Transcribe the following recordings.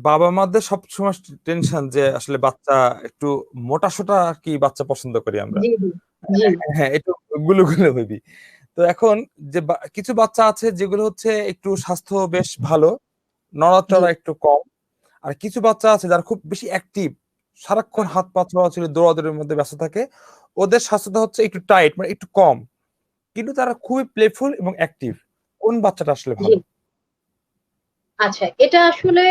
বাবা মাদের সবসময় টেনশন যে আসলে বাচ্চা একটু মোটা-সোটা কি বাচ্চা পছন্দ করি আমরা। জি। হ্যাঁ, একটু গুলুগুলু হইবি। তো এখন যে কিছু বাচ্চা আছে যেগুলো হচ্ছে একটু স্বাস্থ্য বেশ ভালো, নড়াচড়া একটু কম। আর কিছু বাচ্চা আছে যারা খুব বেশি অ্যাক্টিভ, সারাক্ষণ হাত পা ছড়াছড়ি দৌড়াদৌড়ির মধ্যে ব্যস্ত থাকে। ওদের স্বাস্থ্যটা হচ্ছে একটু টাইট মানে একটু কম। কিন্তু তারা খুবই প্লেফুল এবং অ্যাক্টিভ। কোন বাচ্চাটা আসলে ভালো? আচ্ছা, এটা আসলে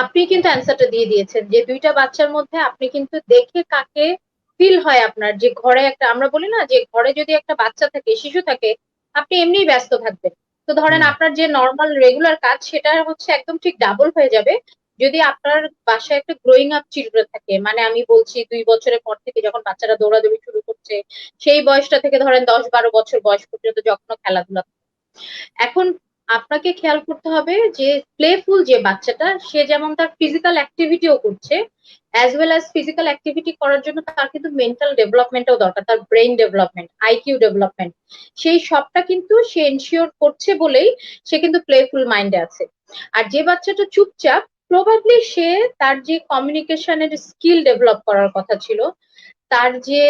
আপনি কিন্তু অ্যান্সারটা দিয়ে দিয়েছেন যে দুইটা বাচ্চার মধ্যে আপনি কিন্তু দেখে কাকে ফিল হয় আপনার যে ঘরে একটা আমরা বলি না যে ঘরে যদি একটা বাচ্চা থাকে, শিশু থাকে, আপনি এমনিই ব্যস্ত থাকবেন। তো ধরেন আপনার যে নর্মাল রেগুলার কাজ সেটা হচ্ছে একদম ঠিক ডাবল হয়ে যাবে। যদি আপনার বাসায় একটা গ্রোয়িং আপ চিলড্রেন থাকে। মানে আমি বলছি দুই বছরের পর থেকে যখন বাচ্চারা দৌড়াদৌড়ি শুরু করছে, সেই বয়সটা থেকে ধরেন দশ বারো বছর বয়স পর্যন্ত যখন খেলাধুলা এখন আপনাকে খেয়াল করতে হবে যে প্লেফুল যে বাচ্চাটা সে যেমন তার ফিজিক্যাল অ্যাক্টিভিটি ও করছে, as well as physical activity করার জন্য তার কিন্তু মেন্টাল ডেভেলপমেন্ট ও দরকার। তার ব্রেইন ডেভেলপমেন্ট, আইকিউ ডেভেলপমেন্ট। সেই সবটা কিন্তু সে এনশিওর করছে বলেই সে কিন্তু প্লেফুল মাইন্ডে আছে। আর যে বাচ্চাটা চুপচাপ প্রবাবলি সে তার যে কমিউনিকেশন এর স্কিল ডেভেলপ করার কথা ছিল, তার যে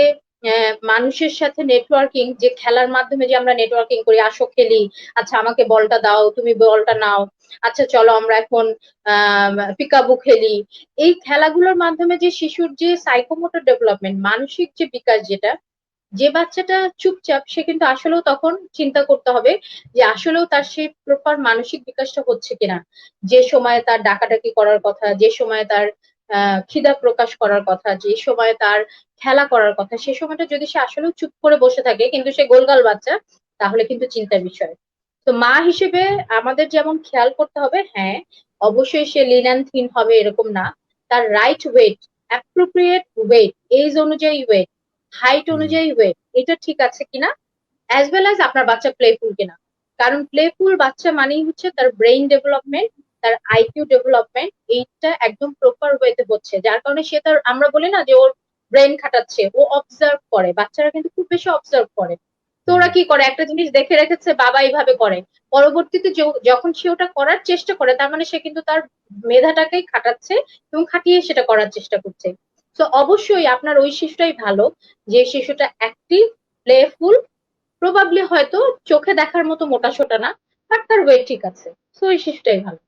মানুষের সাথে নেটওয়ার্কিং যে খেলার মাধ্যমে যে আমরা নেটওয়ার্কিং করি, আসো খেলি। আচ্ছা আমাকে বলটা দাও, তুমি বলটা নাও। আচ্ছা চলো আমরা এখন পিকাবু খেলি। এই খেলাগুলোর মাধ্যমে যে শিশুর যে সাইকোমোটর ডেভেলপমেন্ট মানসিক যে বিকাশ যেটা, যে বাচ্চাটা চুপচাপ সে কিন্তু আসলেও তখন চিন্তা করতে হবে যে আসলেও তার সেই প্রপার মানসিক বিকাশটা হচ্ছে কিনা। যে সময়ে তার ডাকাডাকি করার কথা, যে সময়ে তার খিদা প্রকাশ করার কথা, যে সময় তার খেলা করার কথা, সে সময়টা যদি সে আসলে চুপ করে বসে থাকে কিন্তু সে গোলগাল বাচ্চা, তাহলে কিন্তু চিন্তার বিষয়। তো মা হিসেবে আমাদের যেমন খেয়াল করতে হবে হ্যাঁ, অবশ্যই সে লিন অ্যান্ড থিন হবে এরকম না। তার right weight, appropriate weight, age অনুযায়ী ওয়েট, হাইট অনুযায়ী ওয়েট এটা ঠিক আছে কিনা? অ্যাজ ওয়েল অ্যাজ আপনার বাচ্চা প্লেফুল কিনা। কারণ প্লেফুল বাচ্চা মানেই হচ্ছে তার ব্রেইন ডেভেলপমেন্ট, তার আইকিউ ডেভেলপমেন্ট এইটা একদম প্রপার ওয়েতে হচ্ছে। যার কারণে সে তার আমরা বলি না যে ওর ব্রেইন খাটাচ্ছে, ও অবজার্ভ করে। বাচ্চারা কিন্তু খুব বেশি অবজার্ভ করে। তো ওরা কি করে? একটা জিনিস দেখে রেখেছে বাবা এইভাবে করে। পরবর্তীতে যখন সে ওটা করার চেষ্টা করে তার মানে সে কিন্তু তার মেধাটাকেই খাটাচ্ছে এবং খাটিয়ে সেটা করার চেষ্টা করছে। তো অবশ্যই আপনার ওই শিশুটাই ভালো যে শিশুটা অ্যাক্টিভ, প্লেফুল, প্রবাবলি হয়তো চোখে দেখার মতো মোটা-সোটা না। বাট তার ওয়েট ঠিক আছে। সো ওই শিশুটাই ভালো।